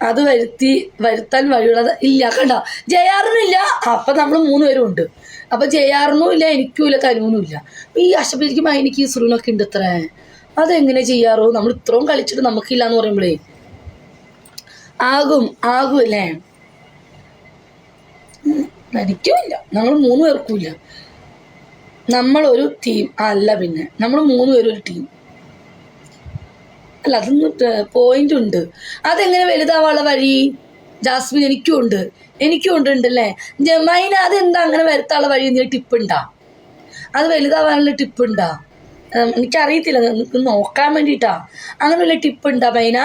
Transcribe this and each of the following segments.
അത് വരുത്തി വരുത്താൻ വഴിയുള്ളത് ഇല്ല. കണ്ട? ജയാറിനും ഇല്ല. അപ്പം നമ്മൾ മൂന്ന് പേരും ഉണ്ട്. അപ്പം ജയാറിനും ഇല്ല എനിക്കും ഇല്ല തനുവിനും ഇല്ല. അപ്പം ഈ അഷ്ടപതിക്ക് മൈനിക്ക് ഇസ്രൂനൊക്കെ ഉണ്ട് ഇത്രേ. അതെങ്ങനെ ചെയ്യാറോ? നമ്മൾ ഇത്രയും കളിച്ചിട്ട് നമുക്കില്ല എന്ന് പറയുമ്പോഴേ ആകും ആകും അല്ലേ? എനിക്കുമില്ല ഞങ്ങൾ മൂന്ന് പേർക്കും ഇല്ല. നമ്മളൊരു ടീം അല്ല പിന്നെ. നമ്മൾ മൂന്ന് പേരും ഒരു ടീം അല്ല അതൊന്നും പോയിന്റ് ഉണ്ട്. അതെങ്ങനെ വലുതാവാനുള്ള വഴി? ജാസ്മിൻ എനിക്കും ഉണ്ട്. എനിക്കും ഉണ്ട് ഉണ്ടല്ലേ? ജമൈന അതെന്താ അങ്ങനെ വരുത്താനുള്ള വഴി? എന്തെങ്കിലും ടിപ്പ് ഉണ്ടാ? അത് വലുതാവാനുള്ള ടിപ്പ് ഉണ്ടാ? ഉം, എനിക്കറിയത്തില്ല. നിനക്ക് നോക്കാൻ വേണ്ടിട്ടാ അങ്ങനെ ടിപ്പ് ഉണ്ടാ മൈന?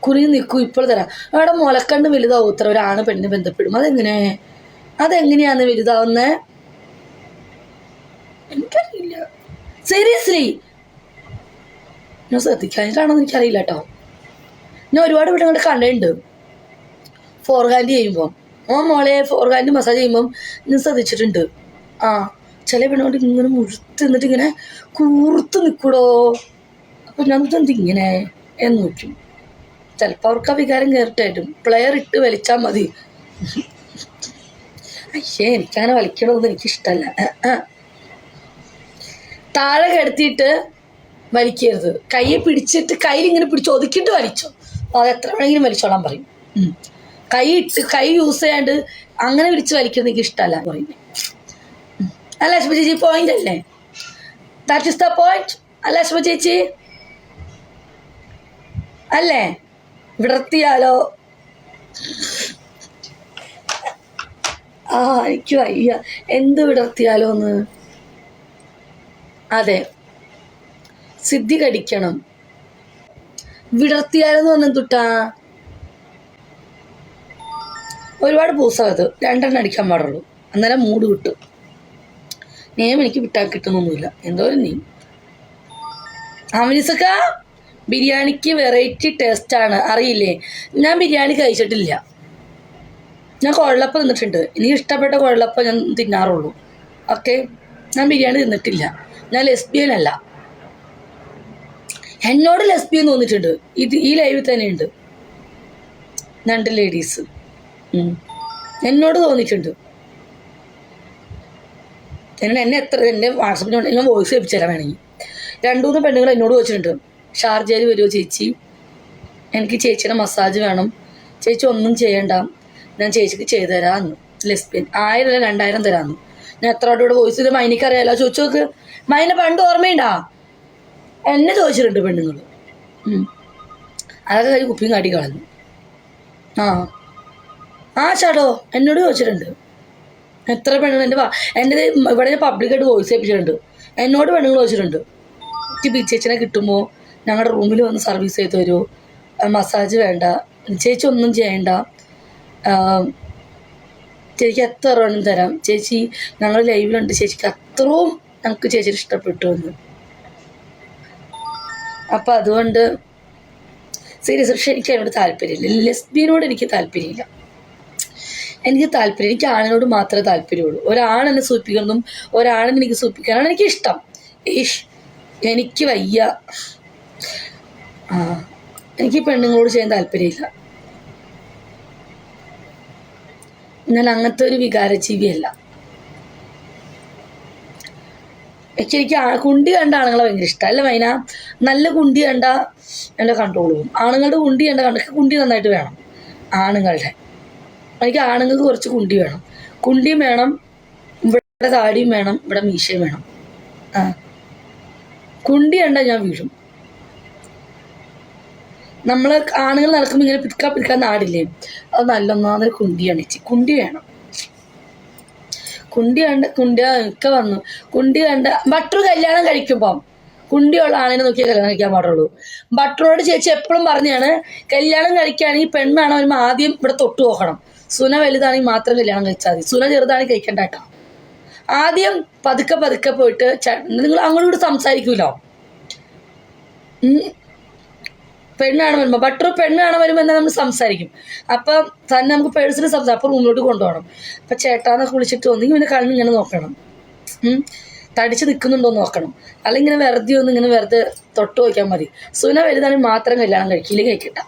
കുറി നിൽക്കൂ ഇപ്പോൾ തരാം. അവിടെ മുലക്കണ്ണ് വലുതാവും? ഇത്ര ഒരാണ് പെണ്ണ് ബന്ധപ്പെടും അതെങ്ങനെ? അതെങ്ങനെയാണ് വലുതാവുന്നേ? എനിക്കറിയില്ല. സീരിയസ്ലി ഞാൻ ശ്രദ്ധിക്കാനായിട്ടാണെന്ന് എനിക്കറിയില്ല കേട്ടോ ഞാൻ ഒരുപാട് വീടുകൾ കണ്ടിട്ടുണ്ട് ഫോർ ഹാൻഡ് ചെയ്യുമ്പം. ഓ മോളെ ഫോർ ഹാൻഡ് മസാജ് ചെയ്യുമ്പം ഞാൻ ശ്രദ്ധിച്ചിട്ടുണ്ട്. ആ ചില പെണ്ണുകൊണ്ട് ഇങ്ങനെ മുഴുത്ത് നിന്നിട്ട് ഇങ്ങനെ കൂർത്ത് നിൽക്കൂടോ അപ്പം ഞാൻ എന്ത് ഇങ്ങനെ എന്ന് നോക്കും. ചിലപ്പോൾ അവർക്ക് ആ വികാരം കയറിട്ടായിട്ടും പ്ലെയർ ഇട്ട് വലിച്ചാൽ മതി. അയ്യേ എനിക്കങ്ങനെ വലിക്കണമെന്ന് ആ. താഴെ കിടത്തിയിട്ട് വലിക്കരുത്. കയ്യെ പിടിച്ചിട്ട് കയ്യിൽ ഇങ്ങനെ പിടിച്ച് ഒതുക്കിയിട്ട് വലിച്ചോ. അത് എത്ര വേണമെങ്കിലും വലിച്ചോളാൻ പറയും. കൈ ഇട്ട് കൈ യൂസ് ചെയ്യാണ്ട് അങ്ങനെ പിടിച്ച് വലിക്കുന്നത് എനിക്ക് ഇഷ്ടമല്ല പറയുന്നത് അല്ല അശ്വ ചേച്ചി പോയിന്റ് അല്ലേ? ദാറ്റ് ഇസ് ദ പോയിന്റ് അല്ല അശ്വ ചേച്ചി? അല്ലേ? വിടർത്തിയാലോ? ആ എനിക്ക് വയ്യ. എന്ത് വിടർത്തിയാലോ എന്ന്? അതെ. സിദ്ധി കടിക്കണം. വിടർത്തിയാലെന്ന് പറഞ്ഞ തുട്ടാ. ഒരുപാട് പൂസാകത്ത് രണ്ടെണ്ണം അടിക്കാൻ പാടുള്ളൂ. അന്നേരം മൂട് കിട്ടും നിയമം എനിക്ക് വിട്ടാൽ കിട്ടുന്നൊന്നുമില്ല. എന്തോരം നീ അമിനിസക്ക ബിരിയാണിക്ക് വെറൈറ്റി ടേസ്റ്റാണ്. അറിയില്ലേ? ഞാൻ ബിരിയാണി കഴിച്ചിട്ടില്ല. ഞാൻ കുഴലപ്പം തിന്നിട്ടുണ്ട്. എനിക്ക് ഇഷ്ടപ്പെട്ട കുഴലപ്പം ഞാൻ തിന്നാറുള്ളൂ. ഓക്കെ? ഞാൻ ബിരിയാണി തിന്നിട്ടില്ല. ഞാൻ ലെസ്ബിയൻ അല്ല. എന്നോട് ലെസ്ബിയൻ തോന്നിയിട്ടുണ്ട് ഇത് ഈ ലൈവിൽ തന്നെ ഉണ്ട് രണ്ട് ലേഡീസ് എന്നോട് തോന്നിയിട്ടുണ്ട്. എന്നോട് എന്നെ എത്ര എന്റെ വാട്സപ്പിൽ ഞാൻ വോയിസ് ലഭിച്ചു തരാൻ വേണമെങ്കിൽ. രണ്ടു മൂന്ന് പെണ്ണുങ്ങൾ എന്നോട് ചോദിച്ചിട്ടുണ്ട്. ഷാർജയിൽ വരുമോ ചേച്ചി? എനിക്ക് ചേച്ചിയുടെ മസാജ് വേണം. ചേച്ചി ഒന്നും ചെയ്യണ്ട. ഞാൻ ചേച്ചിക്ക് ചെയ്തു ലെസ്ബിയൻ ആയിരം അല്ല രണ്ടായിരം തരാമെന്ന് ഞാൻ എത്ര വട്ടം വോയിസ് ഇത് മൈനിക്ക് അറിയാലോ? ചോദിച്ചു നോക്ക്. മൈന പണ്ട് ഓർമ്മയുണ്ടാ? എന്നെ ചോദിച്ചിട്ടുണ്ട് പെണ്ണുങ്ങൾ അതൊക്കെ കഴിഞ്ഞ് കുപ്പിയും കാട്ടി കളഞ്ഞു. ആ. ആ ചേട്ടോ എന്നോട് ചോദിച്ചിട്ടുണ്ട്. എത്ര പെണ്ണുങ്ങൾ എന്റെ എന്റെ ഇവിടെ ഞാൻ പബ്ലിക്കായിട്ട് വോയിസ് ഏൽപ്പിച്ചിട്ടുണ്ട്. എന്നോട് പെണ്ണുങ്ങൾ ചോദിച്ചിട്ടുണ്ട്. എനിക്ക് ബിച്ചേച്ചനെ കിട്ടുമ്പോൾ ഞങ്ങളുടെ റൂമിൽ വന്ന് സർവീസ് ചെയ്ത് തരൂ മസാജ് വേണ്ട. ചേച്ചി ഒന്നും ചെയ്യണ്ട. ചേച്ചിക്ക് എത്ര വേണം തരാം? ചേച്ചി ഞങ്ങൾ ലൈവിലുണ്ട് ചേച്ചിക്ക് അത്രയും ഞങ്ങൾക്ക് ചേച്ചിയുടെ ഇഷ്ടപ്പെട്ടു എന്ന്. അപ്പം അതുകൊണ്ട് സീരിയസ് പക്ഷെ എനിക്ക് അതിനോട് താല്പര്യമില്ല. ലെസ്ബിയനോട് എനിക്ക് താല്പര്യമില്ല. എനിക്ക് താല്പര്യം എനിക്ക് ആണിനോട് മാത്രമേ താല്പര്യമുള്ളൂ. ഒരാണെന്നെ സൂചിപ്പിക്കുന്നതും ഒരാണെന്ന് എനിക്ക് സൂചിപ്പിക്കാനാണ് എനിക്ക് ഇഷ്ടം ഈഷ് എനിക്ക് വയ്യ. ആ എനിക്ക് പെണ്ണുങ്ങളോട് ചെയ്യാൻ താല്പര്യമില്ല. ഞാൻ അങ്ങനത്തെ ഒരു വികാരജീവിയല്ല. എനിക്ക് കുണ്ടി കണ്ട ആണുങ്ങളെ ഭയങ്കര ഇഷ്ടം. അല്ല മൈന? നല്ല കുണ്ടി കണ്ട എന്റെ കൺട്രോൾ പോകും ആണുങ്ങളുടെ കുണ്ടി കണ്ട കണ്ട കുണ്ടി നന്നായിട്ട് വേണം. ആണുങ്ങളുടെ. എനിക്ക് ആണുങ്ങൾക്ക് കുറച്ച് കുണ്ടി വേണം. കുണ്ടിയും വേണം. ഇവിടെ താടിയും വേണം. ഇവിടെ മീശയും വേണം. ആ. കുണ്ടി കണ്ട ഞാൻ വീഴും. നമ്മൾ ആണുങ്ങൾ നടക്കുമ്പോൾ ഇങ്ങനെ പിടിക്കാൻ പിടിക്കാൻ നാടില്ലേ അത് നല്ല കുണ്ടിയാണ്. ചേച്ചി കുണ്ടി വേണം. കുണ്ടി കണ്ട് കുണ്ടി ഒക്കെ വന്നു. കുണ്ടി കണ്ട ബട്ടർ കല്യാണം കഴിക്കുമ്പം കുണ്ടിയുള്ള ആണിനെ നോക്കിയാൽ കല്യാണം കഴിക്കാൻ പാടുള്ളൂ. ബട്ടറോട് ചേച്ചി എപ്പോഴും പറഞ്ഞാണ് കല്യാണം കഴിക്കുകയാണെങ്കിൽ പെണ്ണാണ് വരുമ്പോൾ ആദ്യം ഇവിടെ തൊട്ടു നോക്കണം. സുന വലുതാണെങ്കിൽ മാത്രം കല്യാണം കഴിച്ചാൽ മതി. സുന ചെറുതാണെങ്കിൽ കഴിക്കണ്ട കേട്ടോ. ആദ്യം പതുക്കെ പതുക്കെ പോയിട്ട് നിങ്ങൾ അങ്ങോട്ട് സംസാരിക്കൂലോ. പെണ്ണാണ് വരുമ്പോൾ ബട്ടർ പെണ്ണാണ് വരുമ്പോൾ എന്നാൽ നമ്മൾ സംസാരിക്കും. അപ്പം തന്നെ നമുക്ക് പേഴ്സണൽ സംസാരം അപ്പം റൂമിലോട്ട് കൊണ്ടുപോകണം. അപ്പം ചേട്ടാന്നൊക്കെ വിളിച്ചിട്ട് ഒന്നെങ്കിൽ പിന്നെ കണ്ണിങ്ങനെ നോക്കണം. തടിച്ച് നിൽക്കുന്നുണ്ടോ നോക്കണം. അല്ലെങ്കിൽ ഇങ്ങനെ വെറുതെ ഒന്ന് ഇങ്ങനെ വെറുതെ തൊട്ട് നോക്കിയാൽ മതി. സുന വലുതാണെങ്കിൽ മാത്രം കല്യാണം കഴിക്കില്ല കഴിക്കട്ട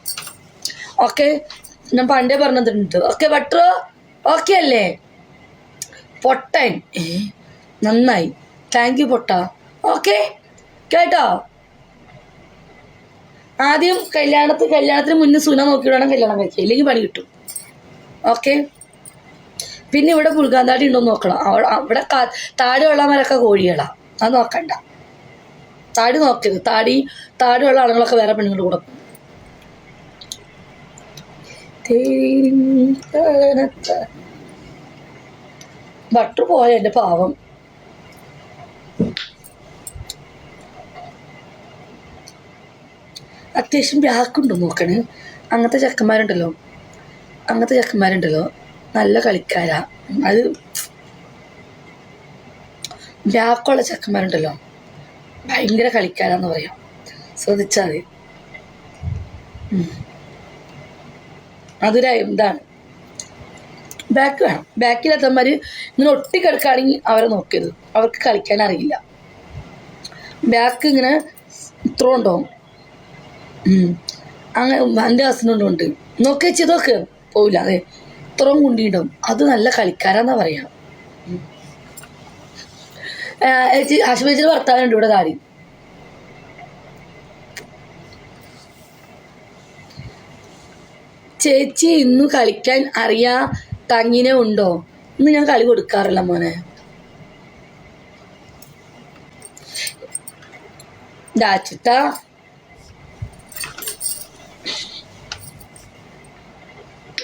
ഓക്കെ? ഞാൻ പണ്ടേ പറഞ്ഞിട്ടുണ്ട്. ഓക്കെ ബട്ടറോ ഓക്കെ അല്ലേ? പൊട്ടൻ. നന്നായി. താങ്ക് യു പൊട്ട. ഓക്കെ? കേട്ടോ? ആദ്യം കല്യാണത്തിന് കല്യാണത്തിന് മുന്നേ സുന നോക്കി വേണം കല്യാണം കഴിക്കുക ഇല്ലെങ്കിൽ പണി കിട്ടും. ഓക്കെ? പിന്നെ ഇവിടെ പുൽകാന്താടി ഉണ്ടോ നോക്കണം. അവിടെ അവിടെ കാ- താടി കോഴികളാണ് കോഴികളാ. അത് നോക്കണ്ട. താടി നോക്കരുത്. താടി താടി ഉള്ള ആളുകളൊക്കെ വേറെ പെണ്ണുങ്ങളുടെ കൂടെ പോകും. ബട്ടർ പോയ എന്റെ പാവം. അത്യാവശ്യം വ്യാക്കുണ്ടോ നോക്കണ് അങ്ങനത്തെ ചെക്കന്മാരുണ്ടല്ലോ. അങ്ങനത്തെ ചെക്കന്മാരുണ്ടല്ലോ. നല്ല കളിക്കാരാ. അത് വ്യാക്കുള്ള ചെക്കന്മാരുണ്ടല്ലോ. ഭയങ്കര കളിക്കാരാന്ന് പറയാം. ശ്രദ്ധിച്ചാൽ മതി. അതൊരു ഇതാണ്. ബാക്ക് വേണം. ബാക്കിലെത്തന്മാർ ഇങ്ങനെ ഒട്ടി കിടക്കുകയാണെങ്കിൽ അവരെ നോക്കരുത് അവർക്ക് കളിക്കാൻ അറിയില്ല. ബാക്ക് ഇങ്ങനെ ഇത്ര ഉണ്ടാവും. അങ്ങനെ എന്റെ ഹസ്ബൻഡുണ്ട് നോക്കി ചെയ്തൊക്കെ പോവില്ല അതെ. ഇത്രയും കുണ്ടിയുണ്ടാവും അത് നല്ല കളിക്കാരാന്നാ പറയാ. ആശുപത്രിയിൽ ഭർത്താവുണ്ട് ഇവിടെ താടി. ചേച്ചി ഇന്ന് കളിക്കാൻ അറിയാ തങ്ങിനെ ഉണ്ടോ? ഇന്ന് ഞാൻ കളി കൊടുക്കാറില്ല മോനെ. ഡാച്ചിട്ട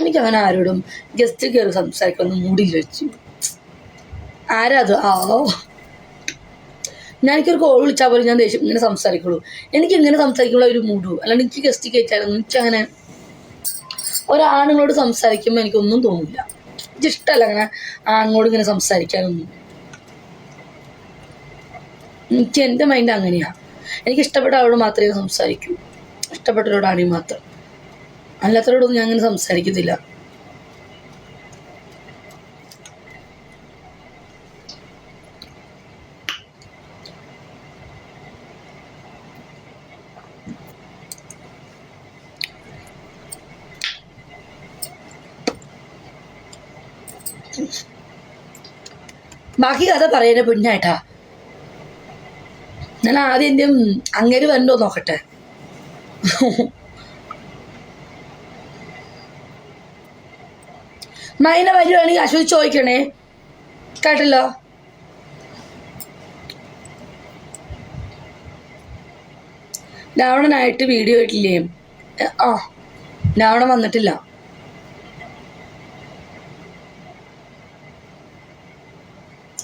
എനിക്ക് അങ്ങനെ ആരോടും ഗസ്റ്റ് കയറി സംസാരിക്കൊന്നും മൂടില്ല വെച്ചു ആരാ അത്? ആ ഞാൻ എനിക്കൊരു കോൾ വിളിച്ചാൽ പോലും ഞാൻ ദേഷ്യം ഇങ്ങനെ സംസാരിക്കുള്ളൂ. എനിക്ക് ഇങ്ങനെ സംസാരിക്കുമ്പോൾ ഒരു മൂടു. അല്ലാണ്ട് എനിക്ക് ഗസ്റ്റ് കയറ്റായിരുന്നു എനിക്കങ്ങനെ ഒരാണുങ്ങളോട് സംസാരിക്കുമ്പോൾ എനിക്കൊന്നും തോന്നില്ല എനിക്ക് ഇഷ്ടമല്ല അങ്ങനെ ആണുങ്ങളോട് ഇങ്ങനെ സംസാരിക്കാനൊന്നും. എനിക്ക് എന്റെ മൈൻഡ് അങ്ങനെയാണ് എനിക്ക് ഇഷ്ടപ്പെട്ട അവളോട് മാത്രമേ സംസാരിക്കൂ. ഇഷ്ടപ്പെട്ടവരോടാണെങ്കിൽ മാത്രം. അല്ലാത്തവരോടൊന്നും ഞാൻ അങ്ങനെ സംസാരിക്കത്തില്ല. ബാക്കി കഥ പറയുന്ന പിന്നായിട്ടാ. ഞാൻ ആദ്യം എന്റെ അങ്ങേര് വരണ്ടോ നോക്കട്ടെ. മൈന വരുവാണെങ്കിൽ അശ്വതി ചോദിക്കണേ. കേട്ടല്ലോ? രാവണനായിട്ട് വീഡിയോ ഇട്ടില്ലേ? ആ രാവണൻ വന്നിട്ടില്ല.